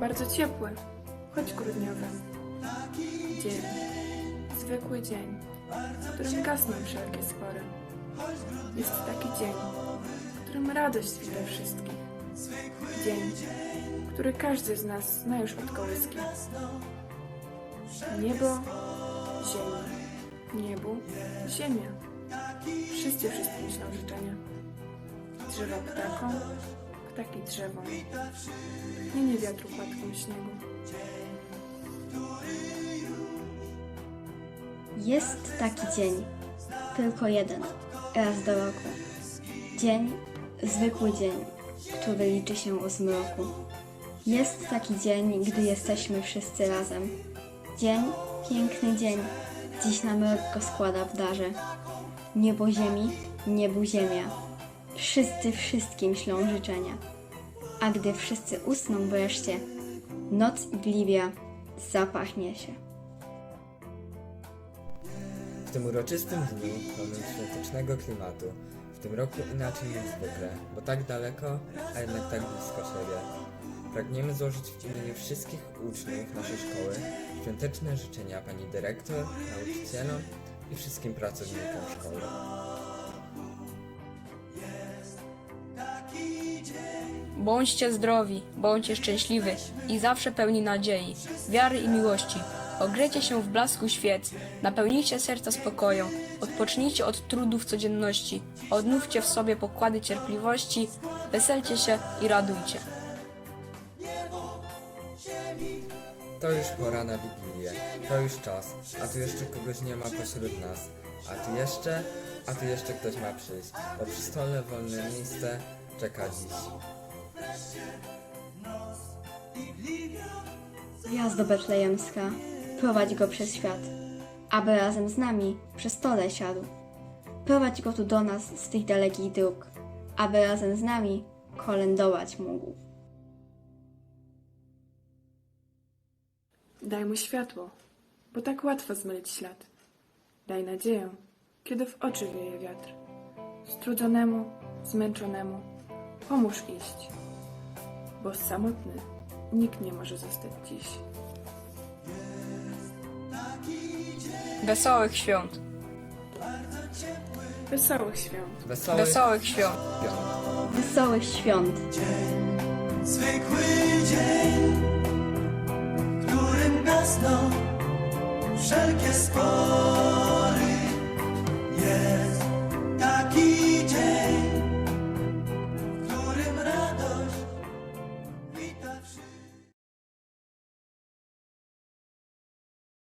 Bardzo ciepły, choć grudniowy. Dzień. Zwykły dzień, w którym gasną wszelkie spory. Jest taki dzień, w którym radość wita wszystkich. Dzień, który każdy z nas zna już od kołyski. Niebo, ziemia. Niebu, ziemia. Wszyscy wszystkim ślą życzenia. Drzewa ptakom, ptaki drzewom. Tchnienie wiatru płatką śniegu. Jest taki dzień, tylko jeden, raz do roku. Dzień, zwykły dzień, który liczy się o zmroku. Jest taki dzień, gdy jesteśmy wszyscy razem. Dzień, piękny dzień, dziś nam go składa w darze. Niebo ziemi, niebu ziemia, wszyscy wszystkim ślą życzenia. A gdy wszyscy usną wreszcie, noc igliwia zapachnie się. W tym uroczystym dniu, pełnym świątecznego klimatu, w tym roku inaczej niż zwykle, bo tak daleko, a jednak tak blisko siebie. Pragniemy złożyć w imieniu wszystkich uczniów naszej szkoły świąteczne życzenia pani dyrektor, nauczycielom i wszystkim pracownikom szkoły. Bądźcie zdrowi, bądźcie szczęśliwi i zawsze pełni nadziei, wiary i miłości. Ogrejcie się w blasku świec, napełnijcie serca spokojem, odpocznijcie od trudów codzienności, odnówcie w sobie pokłady cierpliwości, weselcie się i radujcie. To już pora na Wigilię, to już czas, a tu jeszcze kogoś nie ma pośród nas. A tu jeszcze, a tu jeszcze ktoś ma przyjść, bo przy stole wolne miejsce czeka dziś. Gwiazdo betlejemska, prowadź go przez świat, aby razem z nami przy stole siadł. Prowadź go tu do nas z tych dalekich dróg, aby razem z nami kolędować mógł. Daj mu światło, bo tak łatwo zmylić ślad. Daj nadzieję, kiedy w oczy wieje wiatr. Strudzonemu, zmęczonemu pomóż iść, bo samotny nikt nie może zostać dziś. Wesołych świąt! Wesołych świąt! Wesołych Wesołych świąt! Wesołych świąt! Zwykły dzień, w którym gasną wszelkie spory.